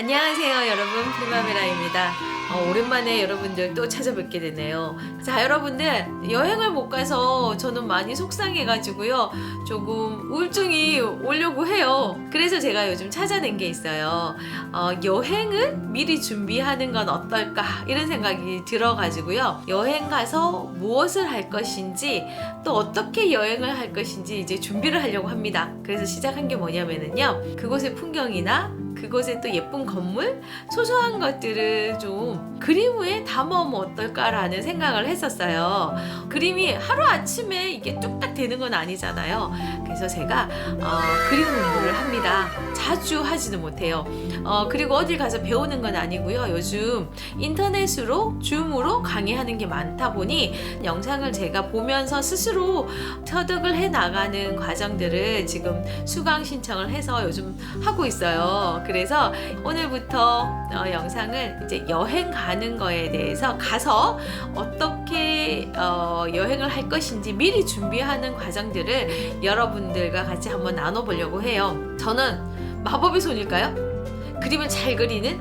안녕하세요 여러분. 프리마메라입니다. 어, 오랜만에 여러분들 또 찾아뵙게 되네요. 자 여러분들 여행을 못 가서 저는 많이 속상해 가지고요. 조금 우울증이 오려고 해요. 그래서 제가 요즘 찾아낸 게 있어요. 어, 여행을 미리 준비하는 건 어떨까? 이런 생각이 들어 가지고요. 여행 가서 무엇을 할 것인지 또 어떻게 여행을 할 것인지 이제 준비를 하려고 합니다. 그래서 시작한 게 뭐냐면은요. 그곳의 풍경이나 그곳의 또 예쁜 건물, 소소한 것들을 좀 그림에 담아오면 어떨까라는 생각을 했었어요. 그림이 하루아침에 이게 뚝딱 되는 건 아니잖아요. 그래서 제가 어, 그림 공부를 합니다. 자주 하지는 못해요. 어, 그리고 어딜 가서 배우는 건 아니고요. 요즘 인터넷으로, 줌으로 강의하는 게 많다 보니 영상을 제가 보면서 스스로 터득을 해 나가는 과정들을 지금 수강 신청을 해서 요즘 하고 있어요. 그래서 오늘부터 어, 영상을 이제 여행 가는 거에 대해서 가서 어떻게 어, 여행을 할 것인지 미리 준비하는 과정들을 여러분들과 같이 한번 나눠보려고 해요. 저는 마법의 손일까요? 그림을 잘 그리는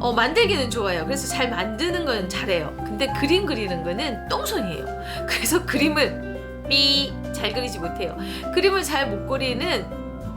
어, 만들기는 좋아요. 그래서 잘 만드는 건 잘해요. 근데 그림 그리는 거는 똥손이에요. 그래서 그림을 삐 잘 그리지 못해요. 그림을 잘 못 그리는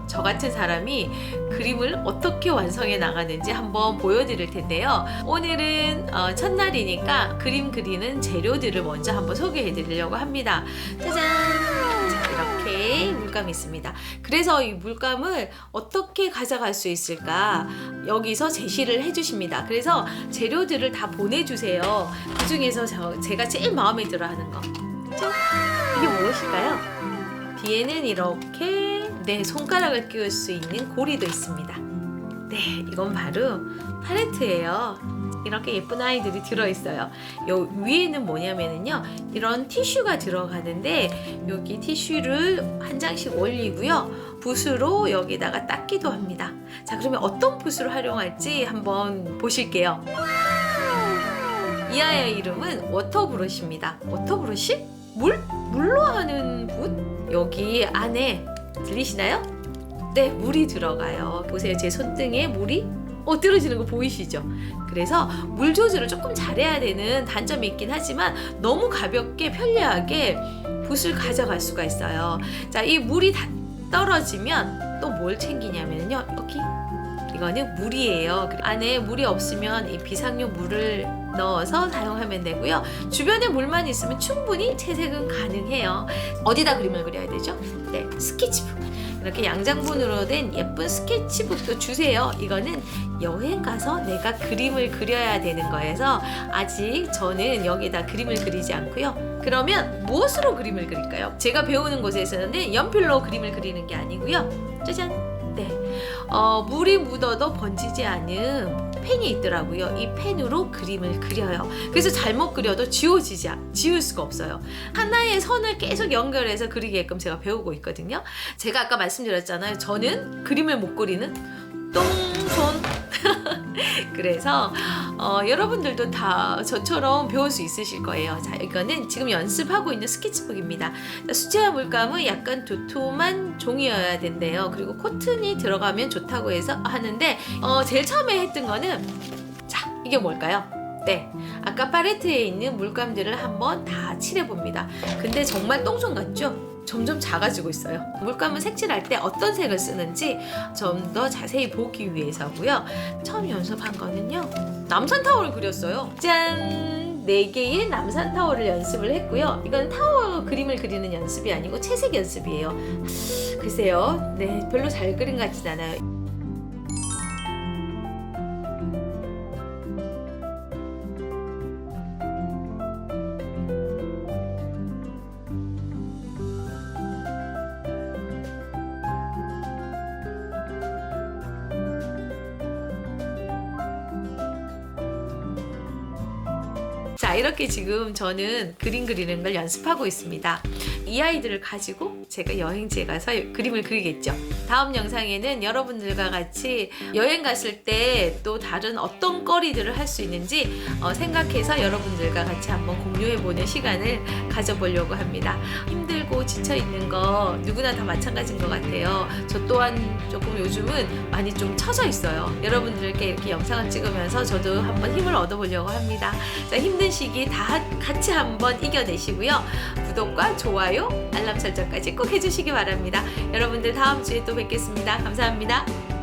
저 같은 사람이 그림을 어떻게 완성해 나가는지 한번 보여드릴 텐데요. 오늘은 어, 첫날이니까 그림 그리는 재료들을 먼저 한번 소개해 드리려고 합니다. 짜잔! 자, 이렇게 물감이 있습니다. 그래서 이 물감을 어떻게 가져갈 수 있을까 여기서 제시를 해주십니다. 그래서 재료들을 다 보내주세요. 그 중에서 저- 제가 제일 마음에 들어 하는 거. 짠! 이게 무엇일까요? 뒤에는 이렇게 네 손가락을 끼울 수 있는 고리도 있습니다. 네, 이건 바로 팔레트예요. 이렇게 예쁜 아이들이 들어있어요. 요 위에는 뭐냐면은요, 이런 티슈가 들어가는데 여기 티슈를 한 장씩 올리고요, 붓으로 여기다가 닦기도 합니다. 자, 그러면 어떤 붓을 활용할지 한번 보실게요. 이 아이의 이름은 워터브러쉬입니다. 워터브러쉬? 물? 물로 하는 붓? 여기 안에 들리시나요? 네, 물이 들어가요. 보세요. 제 손등에 물이 어, 떨어지는 거 보이시죠? 그래서 물 조절을 조금 잘해야 되는 단점이 있긴 하지만 너무 가볍게 편리하게 붓을 가져갈 수가 있어요. 자, 이 물이 다 떨어지면 또 뭘 챙기냐면요. 여기 이거는 물이에요. 그리고 안에 물이 없으면 이 비상용 물을 넣어서 사용하면 되고요. 주변에 물만 있으면 충분히 채색은 가능해요. 어디다 그림을 그려야 되죠? 네, 스케치북. 이렇게 양장본으로 된 예쁜 스케치북도 주세요. 이거는 여행 가서 내가 그림을 그려야 되는 거여서 아직 저는 여기다 그림을 그리지 않고요. 그러면 무엇으로 그림을 그릴까요? 제가 배우는 곳에서는 연필로 그림을 그리는 게 아니고요. 짜잔. 네. 어, 물이 묻어도 번지지 않은 펜이 있더라고요. 이 펜으로 그림을 그려요. 그래서 잘못 그려도 지워지지 않- 지울 수가 없어요. 하나의 선을 계속 연결해서 그리게끔 제가 배우고 있거든요. 제가 아까 말씀드렸잖아요. 저는 그림을 못 그리는 똥손. 그래서 어, 여러분들도 다 저처럼 배울 수 있으실 거예요. 자, 이거는 지금 연습하고 있는 스케치북입니다. 자, 수채화 물감은 약간 도톰한 종이어야 된대요. 그리고 코튼이 들어가면 좋다고 해서 하는데 어, 제일 처음에 했던 거는 자, 이게 뭘까요? 네, 아까 팔레트에 있는 물감들을 한번 다 칠해봅니다. 근데 정말 똥손 같죠? 점점 작아지고 있어요. 물감을 색칠할 때 어떤 색을 쓰는지 좀 더 자세히 보기 위해서고요. 처음 연습한 거는요. 남산 타워를 그렸어요. 짠! 네 개의 남산 타워를 연습을 했고요. 이건 타워 그림을 그리는 연습이 아니고 채색 연습이에요. 글쎄요. 네, 별로 잘 그린 것 같진 않아요. 이렇게 지금 저는 그림 그리는 걸 연습하고 있습니다. 이 아이들을 가지고 제가 여행지에 가서 그림을 그리겠죠. 다음 영상에는 여러분들과 같이 여행 갔을 때 또 다른 어떤 거리들을 할 수 있는지 어, 생각해서 여러분들과 같이 한번 공유해보는 시간을 가져보려고 합니다. 힘들고 지쳐 있는 거 누구나 다 마찬가지인 것 같아요. 저 또한 조금 요즘은 많이 좀 처져 있어요. 여러분들께 이렇게 영상을 찍으면서 저도 한번 힘을 얻어보려고 합니다. 자, 힘든 시기 다 같이 한번 이겨내시고요. 구독과 좋아요, 알람 설정까지 꼭 해주시기 바랍니다. 여러분들 다음 주에 또 뵙겠습니다. 감사합니다.